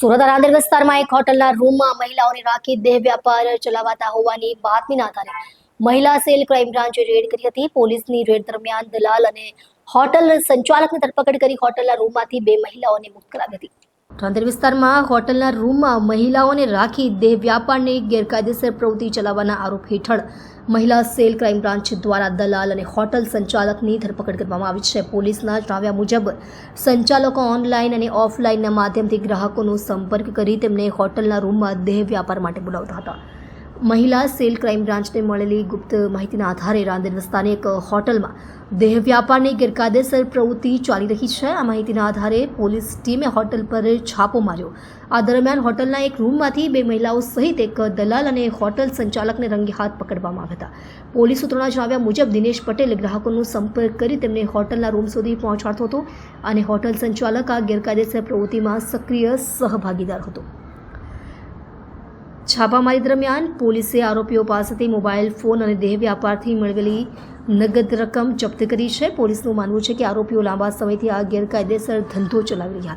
સુરત રાંદેર વિસ્તારમાં એક હોટલના રૂમમાં મહિલાઓને રાખી દેહ વ્યાપાર ચલાવાતા હોવાની બાતમીના આધારે મહિલા સેલ ક્રાઇમ બ્રાન્ચે રેડ કરી હતી. પોલીસની રેડ દરમિયાન દલાલ અને હોટલ સંચાલકની ધરપકડ કરી હોટલના રૂમમાંથી બે મહિલાઓને મુક્ત કરાવી હતી. રાંદેર વિસ્તારમાં હોટલના રૂમમાં મહિલાઓને રાખી દેહ વ્યાપારની ગેરકાયદેસર પ્રવૃત્તિ ચલાવવાના આરોપ હેઠળ મહિલા સેલ ક્રાઇમ બ્રાન્ચ દ્વારા દલાલ અને હોટલ સંચાલકની ધરપકડ કરવામાં આવી છે. પોલીસના જણાવ્યા મુજબ, સંચાલકો ઓનલાઈન અને ઓફલાઈનના માધ્યમથી ગ્રાહકોનો સંપર્ક કરી તેમને હોટલના રૂમમાં દેહ વ્યાપાર માટે બોલાવતા હતા. મહિલા સેલ ક્રાઇમ બ્રાન્ચને મળેલી ગુપ્ત માહિતીના આધારે રાંદેર વિસ્તારની એક હોટલમાં દેહ વ્યાપારની ગેરકાયદેસર પ્રવૃત્તિ ચાલી રહી છે. આ માહિતીના આધારે પોલીસ ટીમે હોટલ પર છાપો માર્યો. આ દરમિયાન હોટલના એક રૂમમાંથી બે મહિલાઓ સહિત એક દલાલ અને હોટલ સંચાલકને રંગે હાથ પકડવામાં આવ્યા હતા. પોલીસ સૂત્રોના જણાવ્યા મુજબ, દિનેશ પટેલ ગ્રાહકોનો સંપર્ક કરી તેમને હોટલના રૂમ સુધી પહોંચાડતો હતો અને હોટલ સંચાલક આ ગેરકાયદેસર પ્રવૃત્તિમાં સક્રિય સહભાગીદાર હતો. છાપામારી દરમિયાન પોલીસે આરોપીઓ પાસેથી મોબાઈલ ફોન અને દેહ વ્યાપારથી મેળવેલી નગદ રકમ જપ્ત કરી છે. પોલીસનું માનવું છે કે આરોપીઓ લાંબા સમયથી આ ગેરકાયદેસર ધંધો ચલાવી રહ્યા હતા.